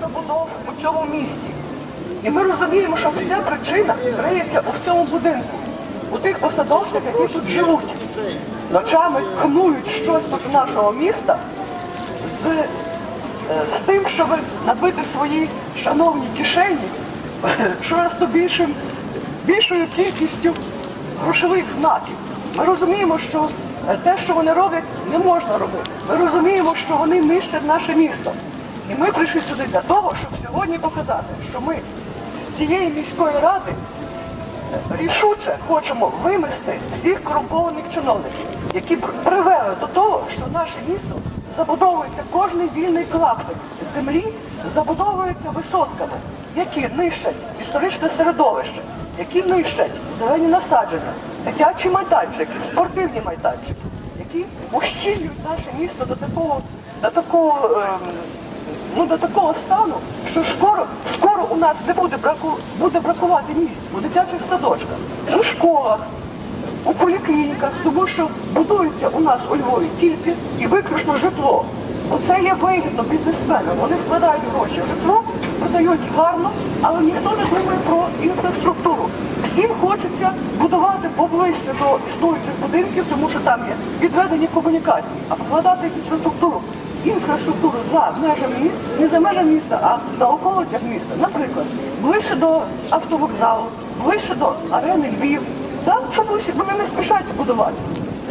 забудов у цьому місті. І ми розуміємо, що вся причина криється у цьому будинку, у тих посадовцях, які тут живуть. Ночами кнують щось проти нашого міста з, е, з тим, щоб набити свої шановні кишені щораз то більшим, більшою кількістю грошових знаків. Ми розуміємо, що те, що вони роблять, не можна робити. Ми розуміємо, що вони нищать наше місто. І ми прийшли сюди для того, щоб сьогодні показати, що ми з цієї міської ради е, рішуче хочемо вимести всіх корумпованих чиновників, які пр- привели до того, що наше місто забудовується кожний вільний клаптик землі, забудовується висотками, які нищать історичне середовище, які нищать зелені насадження, дитячі майданчики, спортивні майданчики, які ущільнюють наше місто до такого, до такого. ем, ну, до такого стану, що скоро, скоро у нас не буде, браку, буде бракувати місць у дитячих садочках, у школах, у поліклініках, тому що будується у нас у Львові тільки і виключно житло. Оце є вигідно бізнесменам. Вони вкладають гроші в житло, продають гарно, але ніхто не думає про інфраструктуру. Всім хочеться будувати поближче до існуючих будинків, тому що там є відведені комунікації, а вкладати інфраструктуру інфраструктуру за межами міста, не за межами міста, а на околицях міста. Наприклад, ближче до автовокзалу, ближче до арени Львів. Вони не спішать будувати.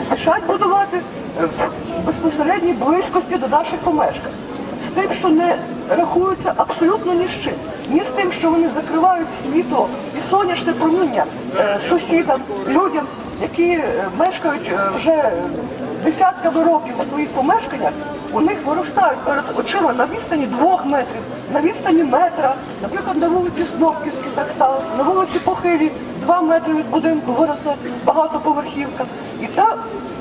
Спішать будувати е, в безпосередній близькості до наших помешкань. З тим, що не рахуються абсолютно ні з чим. Ні з тим, що вони закривають світло і сонячне проміння е, сусідам, людям, які е, мешкають е, вже десятками років у своїх помешканнях, у них виростають перед очима на відстані двох метрів, на відстані метра. Наприклад, на вулиці Снопківській так сталося, на вулиці Похилі два метри від будинку виросла багатоповерхівка. І так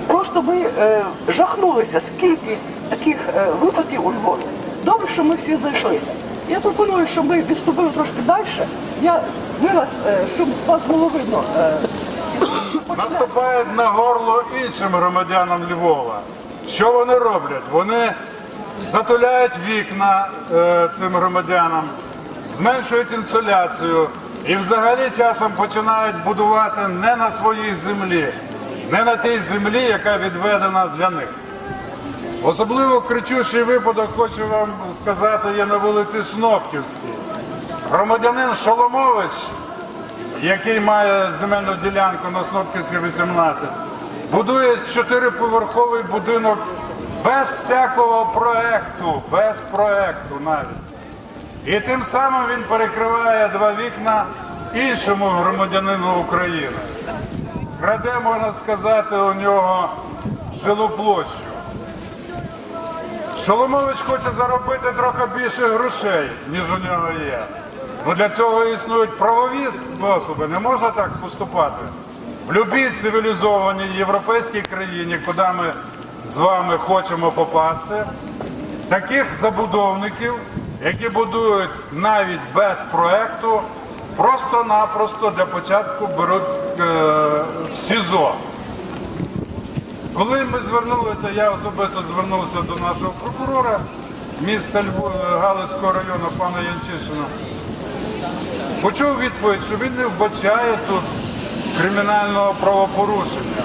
просто ми е, жахнулися, скільки таких е, випадків у Львові. Добре, що ми всі знайшлися. Я пропоную, щоб ми відступили трошки далі. Я вас, е, щоб вас було видно. Наступають на горло іншим громадянам Львова. Що вони роблять? Вони затуляють вікна е, цим громадянам, зменшують інсоляцію і взагалі часом починають будувати не на своїй землі, не на тій землі, яка відведена для них. Особливо кричущий випадок, хочу вам сказати, є на вулиці Снопківській. Громадянин Шоломович який має земельну ділянку на Снопківській 18, будує чотириповерховий будинок без всякого проекту, без проекту навіть. І тим самим він перекриває два вікна іншому громадянину України. Краде, можна сказати, у нього жилу площу. Шоломович хоче заробити трохи більше грошей, ніж у нього є. Ну для цього існують правові способи, не можна так поступати. В будь-якій цивілізованій європейській країні, куди ми з вами хочемо попасти, таких забудовників, які будують навіть без проекту, просто-напросто для початку беруть е, в СІЗО. Коли ми звернулися, я особисто звернувся до нашого прокурора міста Галицького району пана Янчишина. Почув відповідь, що він не вбачає тут кримінального правопорушення.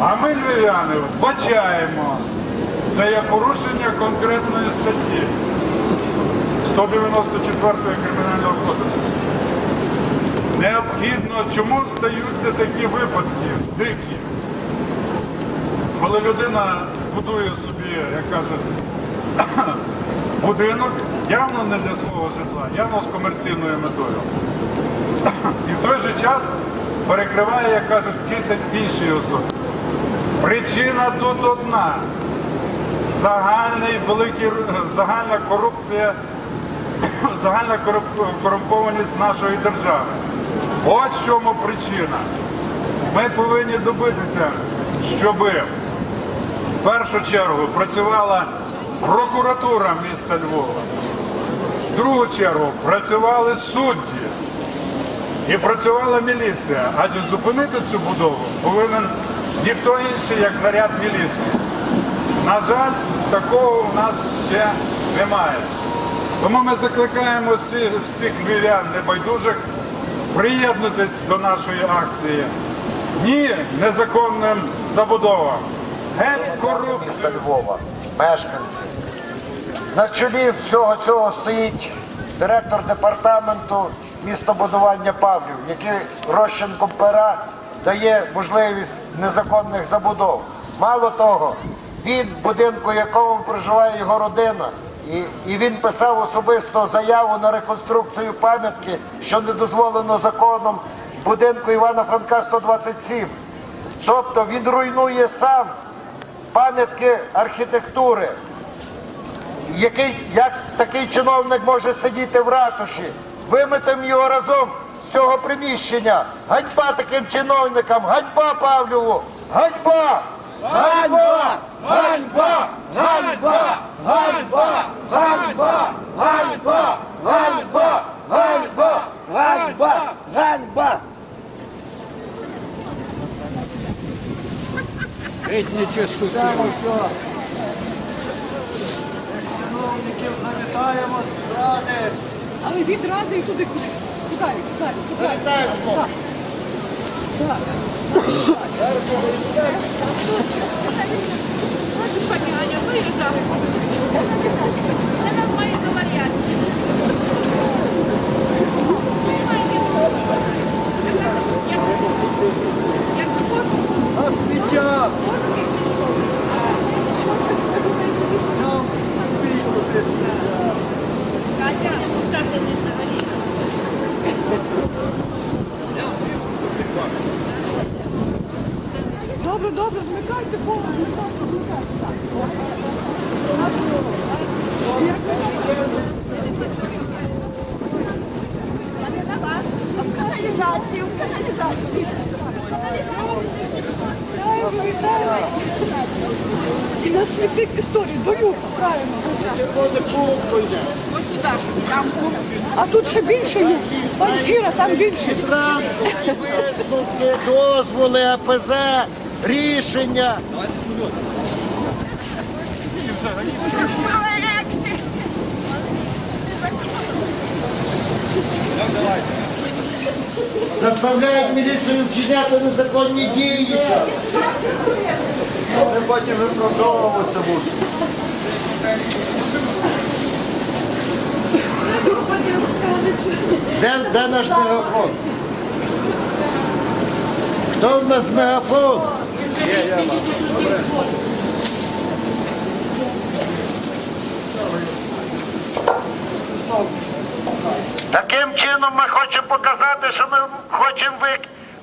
А ми, львів'яни, вбачаємо. Це є порушення конкретної статті 194 Кримінального кодексу. Необхідно, чому стаються такі випадки дикі? Коли людина будує собі, як кажуть, будинок явно не для свого житла, явно з комерційною метою. І в той же час перекриває, як кажуть, кисень іншої особи. Причина тут одна. Загальний великий, загальна корупція, загальна корумпованість нашої держави. Ось в чому причина. Ми повинні добитися, щоби в першу чергу працювала прокуратура міста Львова. В другу чергу працювали судді і працювала міліція. Адже зупинити цю будову повинен ніхто інший, як наряд міліції. На жаль, такого у нас ще немає. Тому ми закликаємо всі- всіх львів'ян небайдужих приєднатись до нашої акції. Ні незаконним забудовам. Геть корупцію. міста Львова, мешканці. На чолі всього цього стоїть директор департаменту містобудування Павлів, який розчинком пера дає можливість незаконних забудов. Мало того, він, будинку, в якому проживає його родина, і, і він писав особисто заяву на реконструкцію пам'ятки, що не дозволено законом будинку Івана Франка 127. Тобто він руйнує сам пам'ятки архітектури. Який, як такий чиновник може сидіти в ратуші? Виметемо його разом з цього приміщення. Ганьба таким чиновникам, ганьба Павлову, ганьба! Ганьба! Ганьба! Ганьба! Ганьба! Ганьба! Ганьба! Ганьба! Ганьба! Ганьба! Ганьба! завітаємо з ради. Але від ради і туди кудись. Куди? Куди? Куди? Завітаємо. Так. Так. Пані Аня, виїжджали. Ще нас має до Добре, добре, змикайте повно, змикайте, змикайте. Не на вас, в каналізацію, в каналізацію. І на смітник історії, до люку, правильно. А тут ще більше є. Пані Іра, там більше. Дозволи, АПЗ, рішення. проекти. Заставляють міліцію вчиняти незаконні дії. Вони потім виправдовуватися будуть. Де, де наш мегафон? Хто в нас мегафон? Таким чином ми хочемо показати, що ми хочемо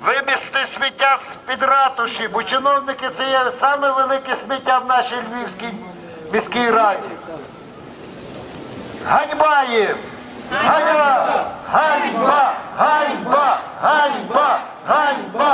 вимісти сміття з-під ратуші, бо чиновники це є саме велике сміття в нашій Львівській міській раді. Ганьба їм! Ганьба! Ганьба! Ганьба! Ганьба! Ганьба!